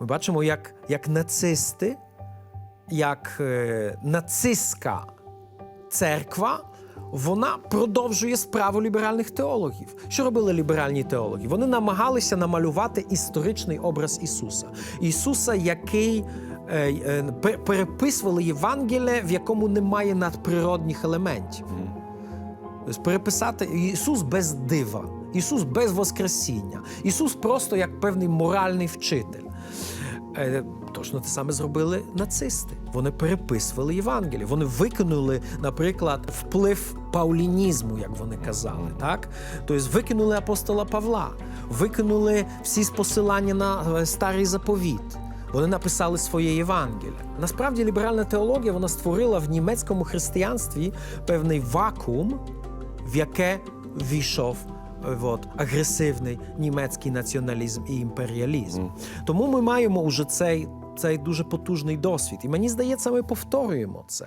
Ми бачимо, як, як нацисти, як е, нацистська церква, вона продовжує справу ліберальних теологів. Що робили ліберальні теологи? Вони намагалися намалювати історичний образ Ісуса. Ісуса, який е, е, переписували Євангеліє, в якому немає надприродних елементів. Тобто переписати Ісус без дива, Ісус без Воскресіння, Ісус просто як певний моральний вчитель. Е, Точно те саме зробили нацисти. Вони переписували Євангеліє. Вони викинули, наприклад, вплив паулінізму, як вони казали. Так? Тобто викинули апостола Павла, викинули всі посилання на е, старий заповіт. Вони написали своє Євангеліє. Насправді, ліберальна теологія вона створила в німецькому християнстві певний вакуум, в яке війшов от, агресивний німецький націоналізм і імперіалізм. Тому ми маємо уже цей, цей дуже потужний досвід. І мені здається, ми повторюємо це.